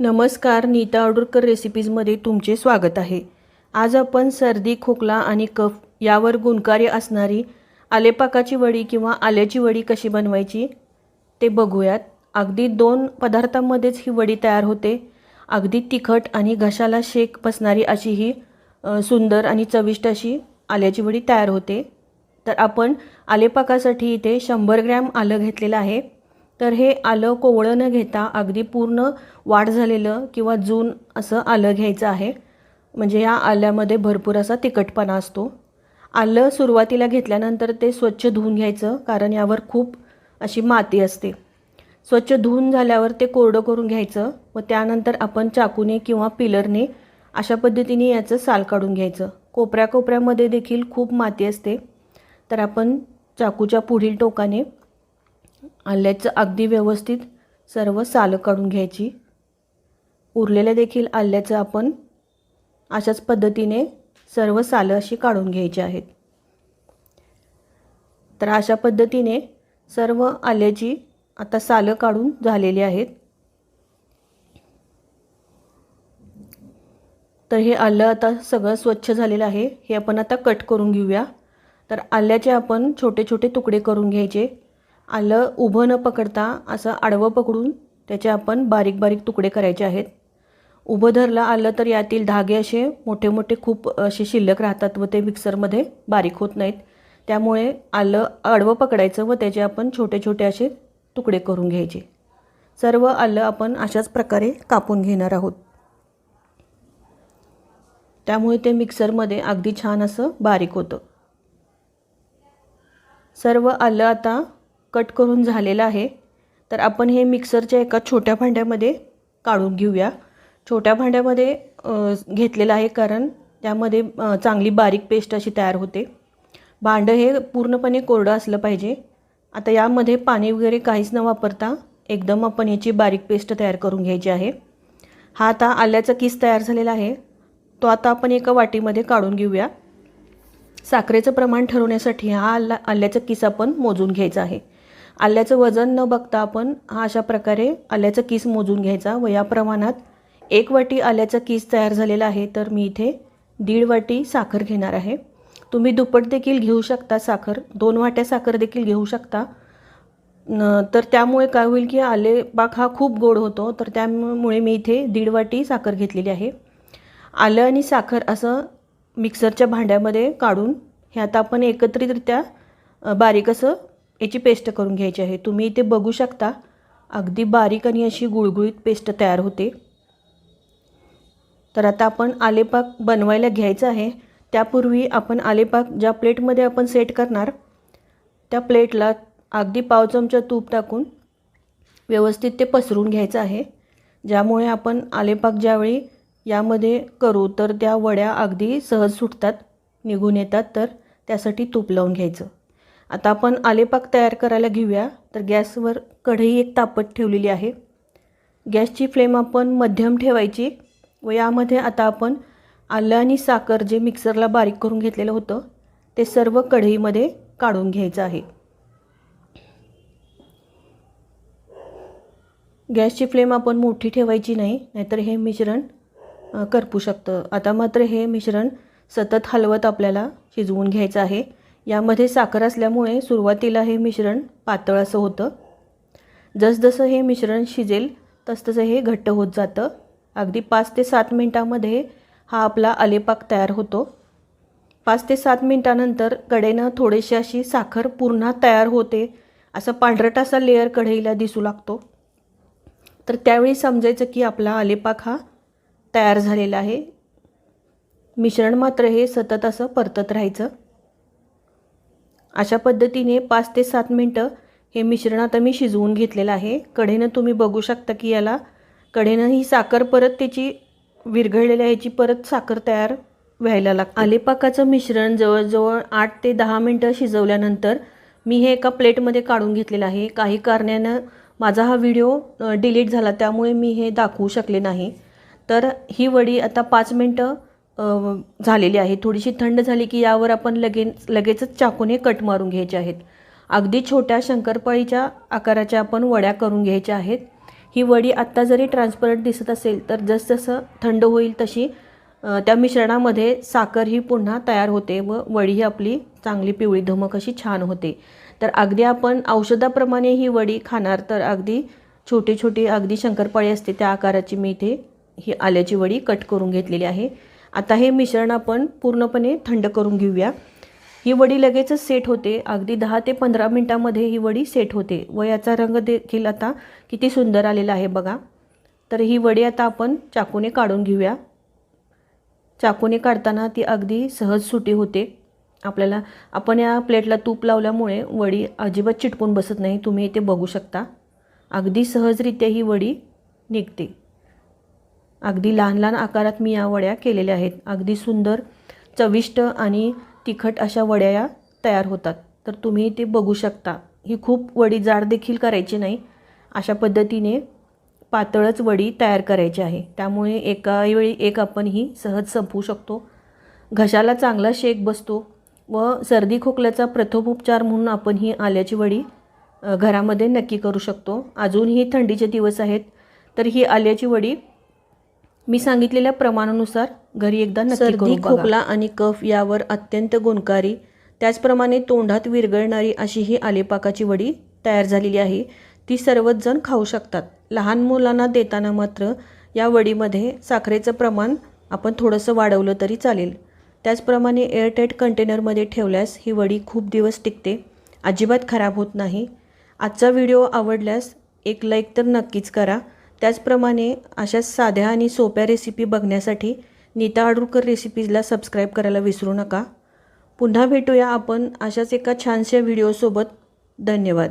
नमस्कार नीता अडुरकर रेसिपीजमध्ये तुमचे स्वागत आहे. आज आपण सर्दी खोकला आणि कफ यावर गुणकारी असणारी आलेपाकाची वडी किंवा आल्याची वडी कशी बनवायची ते बघूयात. अगदी दोन पदार्थांमध्येच ही वडी तयार होते. अगदी तिखट आणि घशाला शेक बसणारी अशी ही सुंदर आणि चविष्ट अशी आल्याची वडी तयार होते. तर आपण आलेपाकासाठी इथे शंभर ग्रॅम आलं घेतलेलं आहे. तर हे आलं कोवळं न घेता अगदी पूर्ण वाढ झालेलं किंवा जून असं आलं घ्यायचं आहे. म्हणजे या आल्यामध्ये भरपूर असा तिखटपणा असतो. आलं सुरुवातीला घेतल्यानंतर ते स्वच्छ धुवून घ्यायचं कारण यावर खूप अशी माती असते. स्वच्छ धुवून झाल्यावर ते कोरडं करून घ्यायचं व त्यानंतर आपण चाकूने किंवा पिलरने अशा पद्धतीने याचं साल काढून घ्यायचं. कोपऱ्या कोपऱ्यामध्ये देखील खूप माती असते. तर आपण चाकूच्या पुढील टोकाने आल्याचं अगदी व्यवस्थित सर्व सालं काढून घ्यायची. उरलेल्या देखील आल्याचं आपण अशाच पद्धतीने सर्व सालं अशी काढून घ्यायची आहेत. तर अशा पद्धतीने सर्व आल्याची आता सालं काढून झालेली आहेत. तर हे आलं आता सगळं स्वच्छ झालेलं आहे. हे आपण आता कट करून घेऊया. तर आल्याचे आपण छोटे छोटे तुकडे करून घ्यायचे. आलं उभं न पकडता असं आडवं पकडून त्याचे आपण बारीक बारीक तुकडे करायचे आहेत. उभं धरलं आलं तर यातील धागे असे मोठे मोठे खूप असे शिल्लक राहतात व ते मिक्सरमध्ये बारीक होत नाहीत. त्यामुळे आलं आडवं पकडायचं व त्याचे आपण छोटे छोटे असे तुकडे करून घ्यायचे. सर्व आलं आपण अशाच प्रकारे कापून घेणार आहोत. त्यामुळे ते मिक्सरमध्ये अगदी छान असं बारीक होतं. सर्व आलं आता कट करून झालेलं आहे. तर आपण हे मिक्सरच्या एका छोट्या भांड्यामध्ये काढून घेऊया. छोट्या भांड्यामध्ये घेतलेलं आहे कारण त्यामध्ये चांगली बारीक पेस्ट अशी तयार होते. भांडं हे पूर्णपणे कोरडं असलं पाहिजे. आता यामध्ये पाणी वगैरे काहीच न वापरता एकदम आपण याची बारीक पेस्ट तयार करून घ्यायची आहे. हा आता आल्याचा किस तयार झालेला आहे. तो आता आपण एका वाटीमध्ये काढून घेऊया. साखरेचं प्रमाण ठरवण्यासाठी हा आल्ला आल्याचा किस आपण मोजून घ्यायचा आहे. आल्याचं वजन न बघता आपण हा अशा प्रकारे आल्याचा किस मोजून घ्यायचा व या प्रमाणात एक वाटी आल्याचा किस तयार झालेला आहे तर मी इथे दीड वाटी साखर घेणार आहे. तुम्ही दुप्पट देखील घेऊ शकता साखर दोन वाट्या साखर देखील घेऊ शकता. न तर त्यामुळे काय होईल की आले पाक हा खूप गोड होतो तर त्यामुळे मी इथे दीड वाटी साखर घेतलेली आहे. आलं आणि साखर असं मिक्सरच्या भांड्यामध्ये काढून हे आता आपण एकत्रितरित्या बारीक असं याची पेस्ट करून घ्यायची आहे. तुम्ही इथे बघू शकता अगदी बारीक आणि अशी गुळगुळीत पेस्ट तयार होते. तर आता आपण आलेपाक बनवायला घ्यायचं आहे. त्यापूर्वी आपण आलेपाक ज्या प्लेटमध्ये आपण सेट करणार त्या प्लेटला अगदी पाव चमचा तूप टाकून व्यवस्थित ते पसरून घ्यायचं आहे. ज्यामुळे आपण आलेपाक ज्यावेळी यामध्ये करू तर त्या वड्या अगदी सहज सुटतात निघून येतात तर त्यासाठी तूप लावून घ्यायचं. आता आपण आलेपाक तयार करायला घेऊया. तर गॅसवर कढई एक तापत ठेवलेली आहे. गॅसची फ्लेम आपण मध्यम ठेवायची. व यामध्ये आता आपण आलं आणि साखर जे मिक्सरला बारीक करून घेतलेलं होतं ते सर्व कढईमध्ये काढून घ्यायचं आहे. गॅसची फ्लेम आपण मोठी ठेवायची नाही नाहीतर हे मिश्रण करपू शकतं. आता मात्र हे मिश्रण सतत हलवत आपल्याला शिजवून घ्यायचं आहे. यामध्ये साखर असल्यामुळे सुरुवातीला हे मिश्रण पातळ असं होतं. जसजसं हे मिश्रण शिजेल तसतसं हे घट्ट होत जातं. अगदी पाच ते सात मिनटामध्ये हा आपला आलेपाक तयार होतो. पाच ते सात मिनटानंतर कडेनं थोडीशी अशी साखर पुन्हा तयार होते असं पांढरट असा लेअर कढईला दिसू लागतो. तर त्यावेळी समजायचं की आपला आलेपाक हा तयार झालेला आहे. मिश्रण मात्र हे सतत असं परतत राहायचं. अशा पद्धतीने पाच ते सात मिनटं हे मिश्रण आता मी शिजवून घेतलेलं आहे. कढेनं तुम्ही बघू शकता की याला कढेनं ही साखर परत त्याची विरघळलेल्या ह्याची परत साखर तयार व्हायला लागते. आलेपाकाचं मिश्रण जवळजवळ आठ ते दहा मिनटं शिजवल्यानंतर मी हे एका प्लेटमध्ये काढून घेतलेलं आहे. काही कारणानं माझा हा व्हिडिओ डिलीट झाला त्यामुळे मी हे दाखवू शकले नाही. तर ही वडी आता पाच मिनटं झालेली आहे. थोडीशी थंड झाली की यावर आपण लगेच लगेचच चाकूने कट मारून घ्यायचे आहेत. अगदी छोट्या शंकरपाळीच्या आकाराच्या आपण वड्या करून घ्यायच्या आहेत. ही वडी आत्ता जरी ट्रान्सपरंट दिसत असेल तर जसजसं थंड होईल तशी त्या मिश्रणामध्ये साखर ही पुन्हा तयार होते व वडी ही आपली चांगली पिवळी धमक अशी छान होते. तर अगदी आपण औषधाप्रमाणे ही वडी खाणार तर अगदी छोटी छोटी अगदी शंकरपाळी असते त्या आकाराची मी इथे ही आल्याची वडी कट करून घेतलेली आहे. आता हे मिश्रण आपण पूर्णपणे थंड करून घेऊया. ही वडी लगेचच सेट होते. अगदी दहा ते पंधरा मिनटामध्ये ही वडी सेट होते. व याचा रंग देखील आता किती सुंदर आलेला आहे बघा. तर ही वडी आता आपण चाकूने काढून घेऊया. चाकूने काढताना ती अगदी सहज सुटी होते. आपल्याला आपण या प्लेटला तूप लावल्यामुळे वडी अजिबात चिटकून बसत नाही. तुम्ही इथे बघू शकता. अगदी सहजरित्या ही वडी निघते. अगदी लहान लहान आकारात मी या वड्या केलेल्या आहेत. अगदी सुंदर चविष्ट आणि तिखट अशा वड्या या तयार होतात. तर तुम्ही ते बघू शकता. ही खूप वडी जाड देखील करायची नाही. अशा पद्धतीने पातळच वडी तयार करायची आहे. त्यामुळे एका वेळी एक आपण ही सहज संपवू शकतो. घशाला चांगला शेक बसतो व सर्दी खोकल्याचा प्रथमोपचार म्हणून आपण ही आल्याची वडी घरामध्ये नक्की करू शकतो. अजूनही थंडीचे दिवस आहेत. तर ही आल्याची वडी मी सांगितलेल्या प्रमाणानुसार घरी एकदा नक्की सर्दी, खोकला आणि कफ यावर अत्यंत गुणकारी त्याचप्रमाणे तोंडात विरघळणारी अशी ही आलेपाकाची वडी तयार झालेली आहे. ती सर्वच जण खाऊ शकतात. लहान मुलांना देताना मात्र या वडीमध्ये साखरेचं प्रमाण आपण थोडंसं वाढवलं तरी चालेल. त्याचप्रमाणे एअरटाईट कंटेनरमध्ये ठेवल्यास ही वडी खूप दिवस टिकते. अजिबात खराब होत नाही. आजचा व्हिडिओ आवडल्यास एक लाईक तर नक्कीच करा. त्याचप्रमाणे अशा साध्या आणि सोप्या रेसिपी बघण्यासाठी नीता आडूरकर रेसिपीजला सबस्क्राईब करायला विसरू नका. पुन्हा भेटूया आपण अशाच एका छानशा व्हिडिओसोबत धन्यवाद.